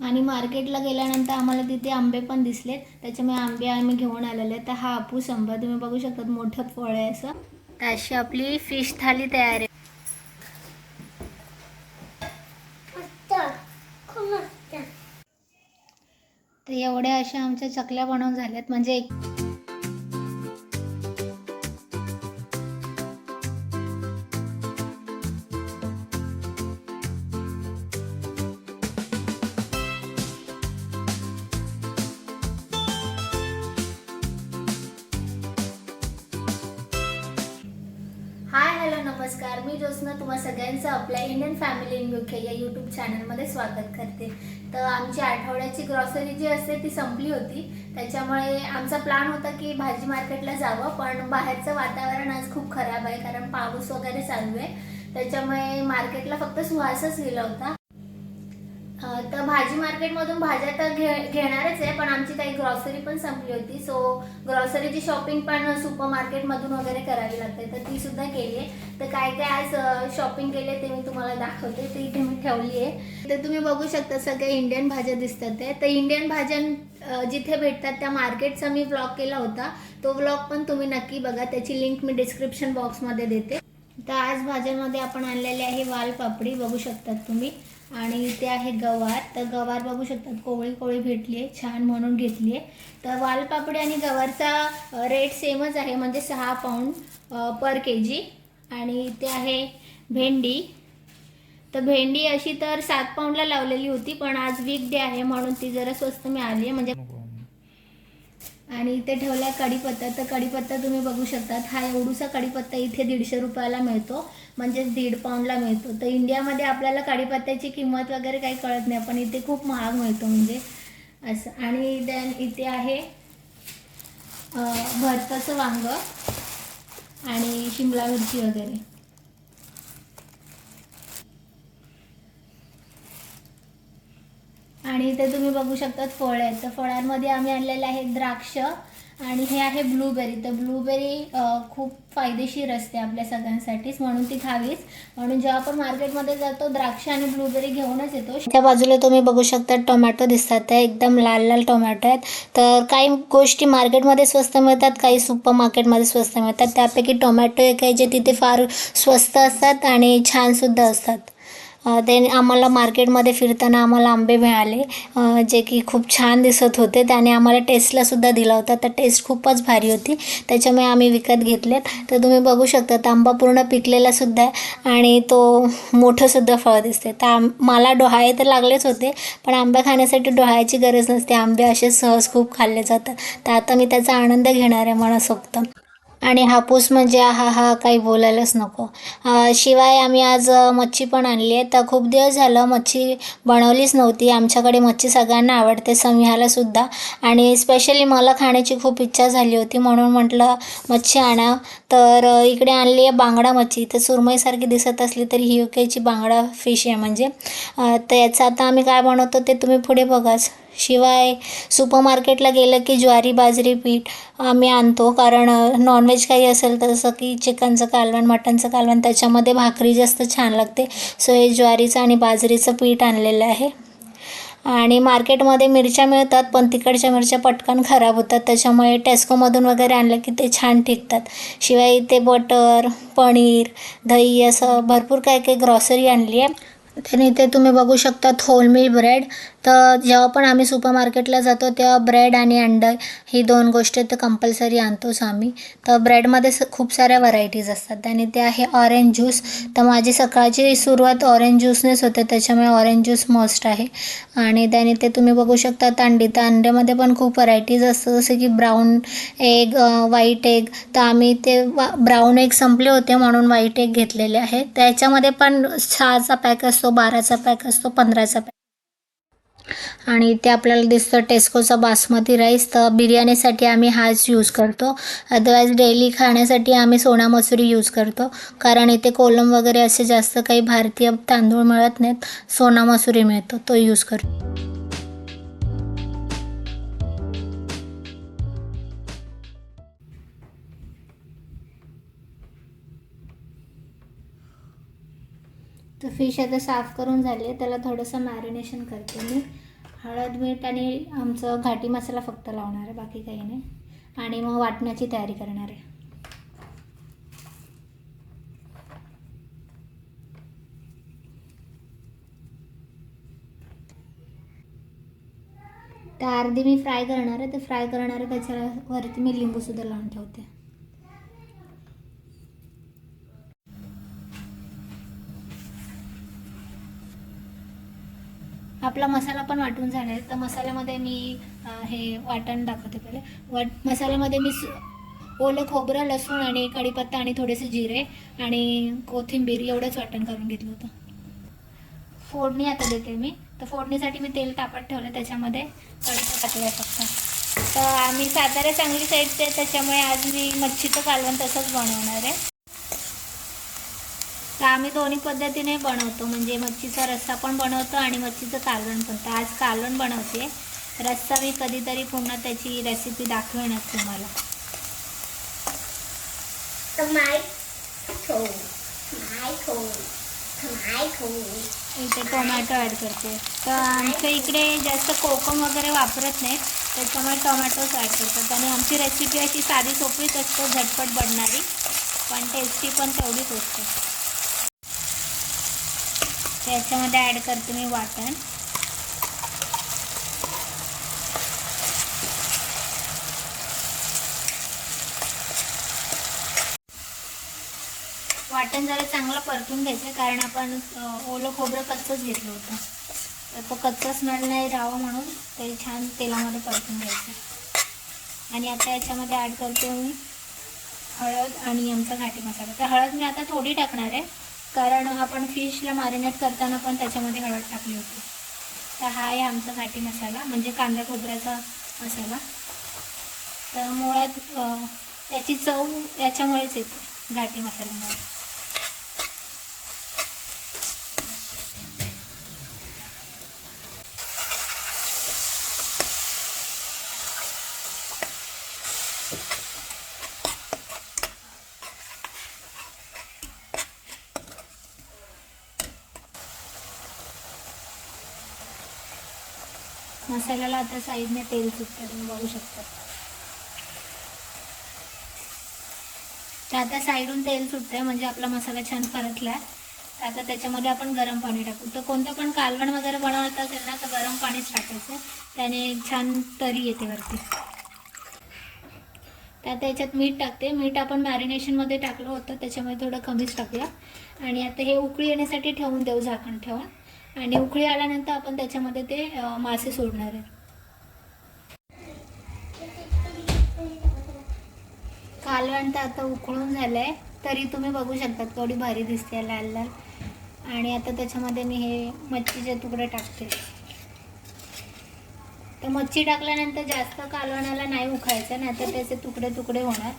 आणि मार्केटला गेल्यानंतर आम्हाला तिथे आंबे पण दिसलेत. त्याच्यामुळे आंबे आम्ही घेऊन आलेले तर हा हापूस आंबा तुम्ही बघू शकता मोठं फळ आहे असं. तर अशी आपली फिश थाली तयार आहे. तर एवढ्या अशा आमच्या चकल्या बनवून झाल्यात. म्हणजे एक नमस्कार मी ज्योत्स्ना. तुम्हा सगळ्यांचं आपल्या इंडियन फॅमिली इन युके या यूट्यूब चॅनलमध्ये स्वागत करते. तर आमची आठवड्याची ग्रॉसरी जी असते ती संपली होती. त्याच्यामुळे आमचा प्लॅन होता की भाजी मार्केटला जावं पण बाहेरचं वातावरण आज खूप खराब आहे कारण पाऊस वगैरे चालू आहे. त्याच्यामुळे मार्केटला फक्त सुहासच गेला होता. तर भाजी मार्केटमधून भाज्या तर घे घेणारच आहे पण आमची काही ग्रॉसरी पण संपली होती. सो ग्रॉसरीची शॉपिंग पण सुपर मार्केटमधून वगैरे करावी लागते. तर ती सुद्धा केली आहे. तर काय काय आज शॉपिंग केले ते मी तुम्हाला दाखवते. ते इथे मी ठेवली आहे. तर तुम्ही बघू शकता सगळे इंडियन भाज्या दिसतात ते तर इंडियन भाज्या जिथे भेटतात त्या मार्केटचा मी ब्लॉग केला होता. तो ब्लॉग पण तुम्ही नक्की बघा. त्याची लिंक मी डिस्क्रिप्शन बॉक्समध्ये देते. तर आज भाज्यांमध्ये आपण आणलेले आहे वालपापडी बघू शकतात तुम्ही. आणि इथे आहे गवार. तर गवार बघू शकतात कोवळी कोवळी भेटली आहे छान म्हणून घेतली आहे. तर वालपापडी आणि गवारचा रेट सेमच आहे म्हणजे सहा पाऊंड पर के जी आणि इथे आहे भेंडी. तर भेंडी अशी तर सात पाऊंडला लावलेली होती पण आज वीक डे आहे म्हणून ती जरा स्वस्त मिळाली आहे. म्हणजे आणि इथे ठेवला कढीपत्ता. तर कढीपत्ता तुम्ही बघू शकतात हा एवढूसा कढीपत्ता इथे दीडशे रुपयाला मिळतो म्हणजेच दीड पाऊंडला मिळतो. तर इंडियामध्ये आपल्याला कढीपत्त्याची किंमत वगैरे काही कळत नाही पण इथे खूप महाग मिळतो म्हणजे. असं. आणि देन इथे आहे भरताचं वांग आणि शिमला मिरची वगैरे. आणि इथे तुम्ही बघू शकता फळ आहेत. तर फळांमध्ये आम्ही आणलेले आहे द्राक्ष आणि हे आहे ब्लूबेरी. तर ब्लूबेरी खूप फायदेशीर असते आपल्या सगळ्यांसाठीच म्हणून ती खावीच. म्हणून जेव्हा आपण मार्केटमध्ये जातो द्राक्ष आणि ब्लूबेरी घेऊनच येतो. त्या बाजूला तुम्ही बघू शकता टोमॅटो दिसतात एकदम लाल लाल टोमॅटो आहेत. तर काही गोष्टी मार्केटमध्ये स्वस्त मिळतात काही सुपर मार्केटमध्ये स्वस्त मिळतात. त्यापैकी टोमॅटो एक आहे जे तिथे फार स्वस्त असतात आणि छानसुद्धा असतात. त्याने ते आम्हाला मार्केटमध्ये फिरताना आम्हाला आंबे मिळाले. जे की खूप छान दिसत होते. त्याने आम्हाला टेस्टलासुद्धा दिला होता. तर टेस्ट खूपच भारी होती. त्याच्यामुळे आम्ही विकत घेतलेत. तर तुम्ही बघू शकता तर आंबा पूर्ण पिकलेलासुद्धा आहे आणि तो मोठंसुद्धा फळ दिसते तर आम मला डोहाळे तर लागलेच होते पण आंबा खाण्यासाठी डोहाळ्याची गरज नसते. आंबे असे सहज खूप खाल्ले जातात. तर आता मी त्याचा आनंद घेणार आहे मनसोक्त. आणि हापूस म्हणजे हा हा काही बोलायलाच नको. शिवाय आम्ही आज मच्छी पण आणली आहे. तर खूप दिवस झालं मच्छी बनवलीच नव्हती. आमच्याकडे मच्छी सगळ्यांना आवडते समिहाला सुद्धा. आणि स्पेशली मला खाण्याची खूप इच्छा झाली होती. म्हणून म्हटलं मच्छी आणा. तर इकडे आणली आहे बांगडा मच्छी. तर सुरमईसारखी दिसत असली तरी ही युकेची बांगडा फिश आहे म्हणजे. तर याचं आता आम्ही काय बनवतो ते तुम्ही पुढे बघाच. शिवाय सुपर मार्केटला गेलं की ज्वारी बाजरी पीठ आम्ही आणतो. कारण नॉनव्हेज काही असेल तर जसं की चिकनचं कालवण मटनचं कालवण त्याच्यामध्ये भाकरी जास्त छान लागते. सो हे ज्वारीचं आणि बाजरीचं पीठ आणलेलं आहे. आणि मार्केटमध्ये मिरच्या मिळतात पण तिकडच्या मिरच्या पटकन खराब होतात. त्याच्यामुळे टेस्कोमधून वगैरे आणलं की ते छान टिकतात. शिवाय इथे बटर पनीर दही असं भरपूर काय काही ग्रॉसरी आणली आहे. आणि इथे तुम्ही बघू शकता होलमील ब्रेड तर जेव्हा पण आम्ही सुपर मार्केटला जातो तेव्हा ब्रेड आणि अंडं ही दोन गोष्टी तर कंपल्सरी आणतोच आम्ही तर ब्रेडमध्ये स खूप साऱ्या व्हरायटीज असतात. आणि ते आहे ऑरेंज ज्यूस तर माझी सकाळची सुरुवात ऑरेंज ज्यूसनेच होते. त्याच्यामुळे ऑरेंज ज्यूस मस्ट आहे. आणि त्याने ते तुम्ही बघू शकता अंडी तर अंड्यामध्ये पण खूप व्हरायटीज असतं जसे की ब्राऊन एग व्हाईट एग तर आम्ही ते वा ब्राऊन एग संपले होते म्हणून व्हाईट एग घेतलेले आहे. त्याच्यामध्ये पण सहाचा पॅक असतो बाराचा पॅक असतो पंधराचा पॅक आणि इथे आपल्याला दिसतं टेस्कोचा बासमती राईस तर बिर्याणीसाठी आम्ही हाच यूज करतो. अदरवाईज डेली खाण्यासाठी आम्ही सोना मसुरी यूज करतो. कारण इथे कोलम वगैरे असे जास्त काही भारतीय तांदूळ मिळत नाहीत. सोना मसुरी मिळतो. तो यूज करतो. तर फिश आता साफ करून झाली. आहे त्याला थोडंसं मॅरिनेशन करते मी. हळद मीठ आणि आमचं घाटी मसाला फक्त लावणार आहे बाकी काही नाही. आणि मग वाटण्याची तयारी करणार आहे. तर अर्धी मी फ्राय करणार आहे. ते फ्राय करणार आहे त्याच्यावरती मी लिंबूसुद्धा लावून ठेवते. आपला मसाला पण वाटून झाला आहे तर मसाल्यामध्ये मी हे वाटण दाखवते पहिले. वाट मसाल्यामध्ये मी ओलं खोबरं लसूण आणि कढीपत्ता आणि थोडेसे जिरे आणि कोथिंबीर एवढंच वाटण करून घेतलं होतं. फोडणी आता देते मी. तर फोडणीसाठी मी तेल तापत ठेवलं त्याच्यामध्ये. कढीपत्ता टाकलाय फक्त. तर आम्ही सातारा चांगली साईडचे त्याच्यामुळे आज मी मच्छीचं कालवण तसंच बनवणार आहे. तर आम्ही दोन्ही पद्धतीने बनवतो. म्हणजे मच्छीचा रस्सा पण बनवतो आणि मच्छीचं कालवण पण. तर आज कालवण बनवते. रस्सा मी कधीतरी पुन्हा त्याची रेसिपी दाखवेनच तुम्हाला. इथे टोमॅटो ॲड करते. तर आमच्या इकडे जास्त कोकम वगैरे वापरत नाहीत त्याच्यामुळे टोमॅटोच ॲड करतात. आणि आमची रेसिपी अशी साधी सोपीच असते. झटपट बनणारी. पण टेस्टी पण तेवढीच असते. याच्यामध्ये ॲड करते मी वाटण. वाटण जरा चांगलं परतून घ्यायचं कारण आपण ओलं खोबरं कच्चंच घेतलं होतं. तर तो कच्चा स्मेल नाही राहावं म्हणून ते छान तेलामध्ये परतून घ्यायचं. आणि आता याच्यामध्ये ॲड करते मी हळद आणि आमचा घाटी मसाला. तर हळद मी आता थोडी टाकणार आहे. कारण आपण फिशला मॅरिनेट करताना पण त्याच्यामध्ये हळद टाकली होती. तर हा आहे आमचा घाटी मसाला म्हणजे कांदा खोबऱ्याचा मसाला. तर मुळात त्याची चव याच्यामुळेच येते घाटी मसाल्यामुळे. मसाल्याला आता साईडने तेल सुटतं तुम्ही बघू शकता. तर आता साईडून तेल सुटतंय म्हणजे आपला मसाला छान परतला तर आता त्याच्यामध्ये आपण गरम पाणी टाकू. तर कोणतं पण कालवण वगैरे बनवत असेल ना तर गरम पाणीच टाकायचं त्याने छान तरी येते वरती. तर आता याच्यात मीठ टाकते. मीठ आपण मॅरिनेशनमध्ये टाकलं होतं त्याच्यामध्ये थोडं कमीच टाकूया. आणि आता हे उकळी येण्यासाठी ठेवून देऊ झाकण ठेवून. आणि उकळी आल्यानंतर आपण त्याच्यामध्ये ते मासे सोडणार आहे. कालवण तर आता उकळून झालं आहे तरी तुम्ही बघू शकता थोडी भारी दिसते लाल लाल. आणि आता त्याच्यामध्ये मी हे मच्छीचे तुकडे टाकते. तर मच्छी टाकल्यानंतर जास्त कालवणाला नाही उखायचं नाही तर त्याचे तुकडे तुकडे होणार.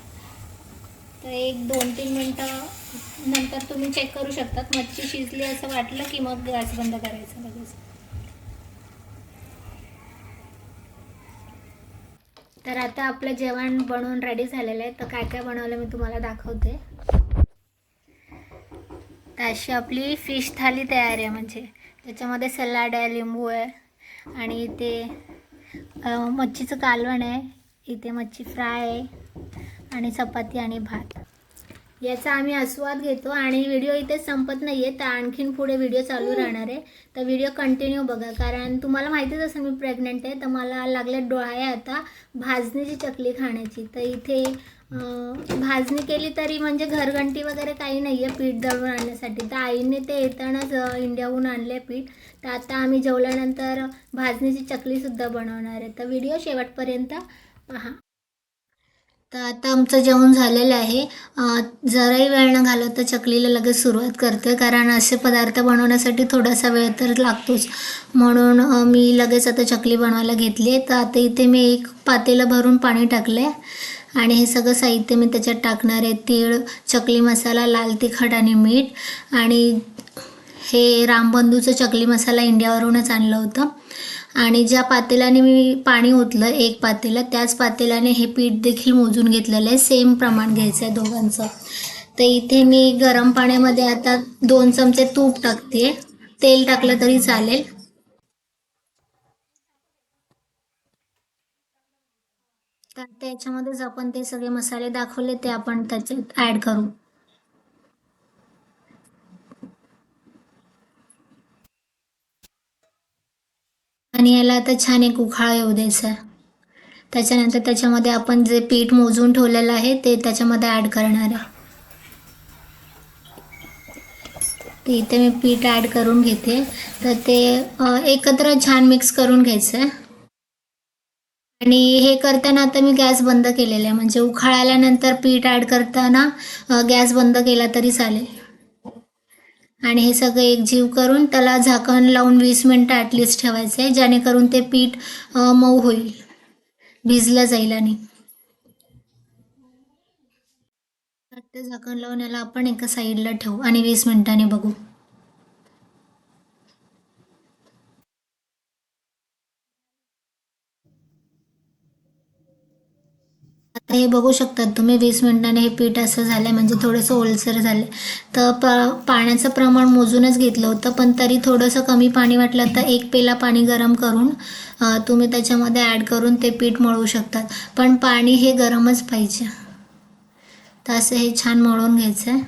तर एक दोन तीन मिनटं नंतर तुम्ही चेक करू शकतात. मच्छी शिजली असं वाटलं की मग गॅस बंद करायचं लगेच. तर आता आपलं जेवण बनवून रेडी झालेलं आहे. तर काय काय बनवलं मी तुम्हाला दाखवते. तर अशी आपली फिश थाली तयार आहे म्हणजे. त्याच्यामध्ये सलाड आहे लिंबू आहे आणि इथे मच्छीचं कालवण आहे. इथे मच्छी फ्राय आहे. आणि चपाती आणि भात. याचा आम्ही आस्वाद घेतो आणि व्हिडिओ इथे संपत नाही आहे तर आणखीन पुढे व्हिडिओ चालू राहणार आहे. तर व्हिडिओ कंटिन्यू बघा कारण तुम्हाला माहितीच असेल मी प्रेग्नंट आहे तर मला लागले आहे आता भाजणीची चकली खाण्याची. तर इथे भाजणी केली तरी म्हणजे घरघंटी वगैरे काही नाही आहे पीठ दळून आणण्यासाठी. तर आईने ते येतानाच इंडियाहून आणले पीठ. तर आता आम्ही जेवल्यानंतर भाजणीची चकलीसुद्धा बनवणार आहे. तर व्हिडिओ शेवटपर्यंत पहा. तर आता आमचं जेवण झालेलं आहे. जराही वेळ न घालवता चकलीला लगेच सुरुवात करते. कारण असे पदार्थ बनवण्यासाठी थोडासा वेळ तर लागतोच. म्हणून मी लगेच आता चकली बनवायला घेतली आहे. तर आता इथे मी एक पातेलं भरून पाणी टाकलं आहे आणि हे सगळं साहित्य मी त्याच्यात टाकणार आहे. तीळ चकली मसाला लाल तिखट आणि मीठ. आणि हे रामबंधूचं चकली मसाला इंडियावरूनच आणलं होतं. आणि ज्या पातेल्याने मी पाणी ओतलं एक पातेलं त्याच पातेल्याने हे पीठ देखील मोजून घेतलेलं आहे. सेम प्रमाण घ्यायचं आहे दोघांचं. तर इथे मी गरम पाण्यामध्ये आता दोन चमचे तूप टाकते. तेल टाकलं तरी चालेल. तर त्याच्यामध्येच आपण ते सगळे मसाले दाखवले ते आपण त्याच्यात ॲड करू. आणि याला आता छान एक उखाळा येऊ द्यायचा आहे त्याच्यानंतर त्याच्यामध्ये आपण जे पीठ मोजून ठेवलेलं आहे ते त्याच्यामध्ये ॲड करणार आहे. ते इथे मी पीठ ॲड करून घेते. तर ते एकत्र छान मिक्स करून घ्यायचं. आहे आणि हे करताना आता मी गॅस बंद केलेला आहे. म्हणजे उखाळाल्यानंतर पीठ ॲड करताना गॅस बंद केला तरी चालेल. आणि हे सगळं एकजीव करून त्याला झाकण लावून वीस मिनटं ॲटलिस्ट ठेवायचं आहे जेणेकरून ते पीठ मऊ होईल. भिजलं जाईल आणि. ते झाकण लावून याला आपण एका साईडला ठेवू आणि वीस मिनिटांनी बघू. हे बघू शकतात तुम्ही वीस मिनिटाने हे पीठ असं झालं म्हणजे थोडंसं ओलसर झालं तर प पाण्याचं प्रमाण मोजूनच घेतलं होतं पण तरी थोडंसं कमी पाणी वाटलं तर एक पेला पाणी गरम करून तुम्ही त्याच्यामध्ये ॲड करून ते पीठ मळवू शकतात. पण पाणी हे गरमच पाहिजे. तर असं हे छान मळून घ्यायचं आहे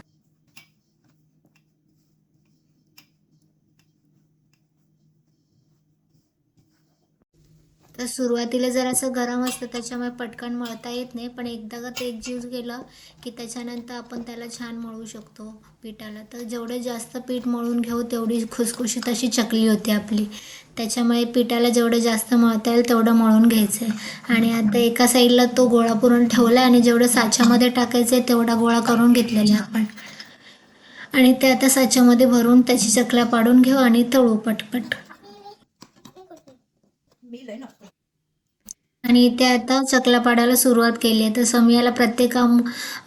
तर सुरुवातीला जर असं गरम असतं त्याच्यामुळे पटकन मळता येत नाही. पण एकदा का ते एक जीव केलं की त्याच्यानंतर आपण त्याला छान मळू शकतो पिठाला. तर जेवढे जास्त पीठ मळून घेऊ तेवढी खुसखुशीत अशी चकली होती आपली. त्याच्यामुळे पिठाला जेवढं जास्त मळता येईल तेवढं मळून घ्यायचं आहे. आणि आता एका साईडला तो गोळा पुरून ठेवला आहे आणि जेवढं साच्यामध्ये टाकायचं आहे तेवढा गोळा करून घेतलेला आपण. आणि ते आता साच्यामध्ये भरून त्याची चकल्या पाडून घेऊ आणि तळू पटपट. आणि ते आता चकला पाडायला सुरुवात केली आहे. तर समियाला प्रत्येक काम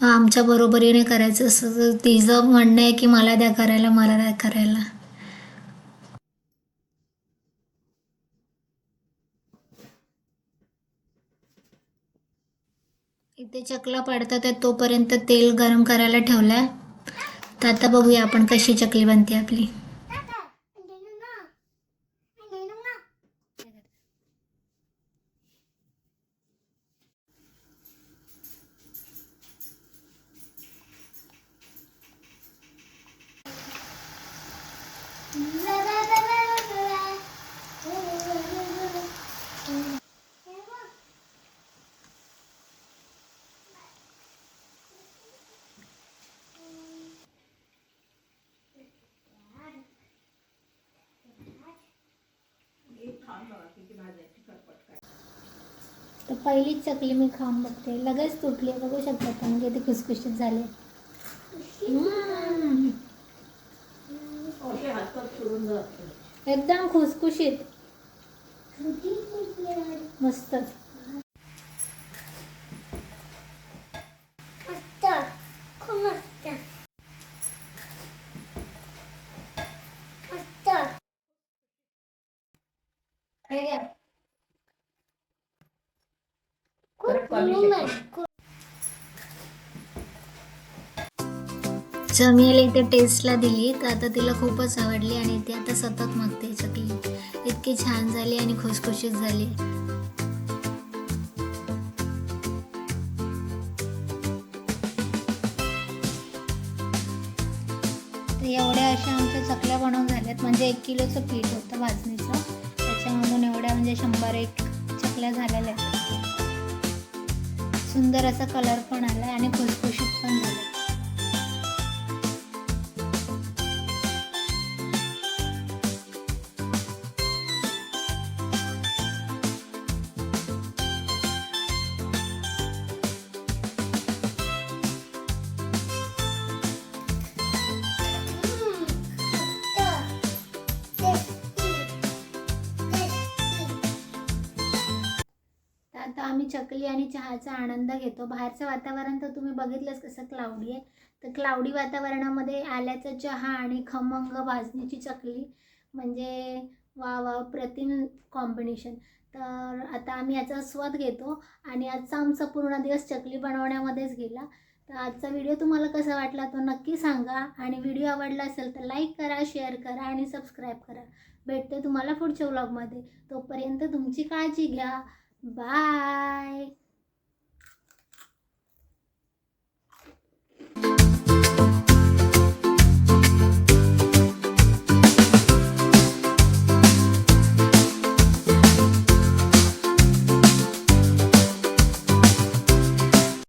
आमच्या बरोबरीने करायचं असं तिचं म्हणणं आहे की मला द्या करायला मला द्या करायला. इथे चकला पाडतात आहे तोपर्यंत तेल गरम करायला ठेवलं आहे तर आता बघूया आपण कशी चकली बनते आपली. तर पहिलीच चकली मी खाऊन बघते. लगेच तुटली. बघू शकता पण किती खुसखुशीत झाले. एकदम खुसखुशीत. मस्तच खूप मस्त मस्त खूप खूप जमियाला इथे टेस्टला दिली. तर आता तिला खूपच आवडली आणि ती आता सतत मागते चकली इतकी छान झाली आणि खुसखुशीत झाली. एवढ्या अशा आमच्या चकल्या बनवून झाल्यात. म्हणजे एक किलोचं पीठ होतं भाजणीचं त्याच्यामधून एवढ्या म्हणजे शंभर एक चकल्या झालेल्या आहेत. सुंदर असा कलर पण आला आणि खुसखुशीत पण झाला चकली आणि चहाचा आनंद घेतो. बाहेरचं वातावरण तर तुम्ही बघितलंच कसं क्लाउडी आहे. तर क्लाउडी वातावरणामध्ये आल्याचा चहा आणि खमंग भाजणीची चकली म्हणजे वा वा प्रतिम कॉम्बिनेशन तर आता आम्ही याचा स्वाद घेतो आणि आजचा आमचा पूर्ण दिवस चकली बनवण्यामध्येच गेला. तर आजचा व्हिडिओ तुम्हाला कसा वाटला तो नक्की सांगा आणि व्हिडिओ आवडला असेल तर लाईक करा शेअर करा आणि सबस्क्राईब करा. भेटते तुम्हाला पुढच्या व्लॉगमध्ये तोपर्यंत तुमची काळजी घ्या. Bye.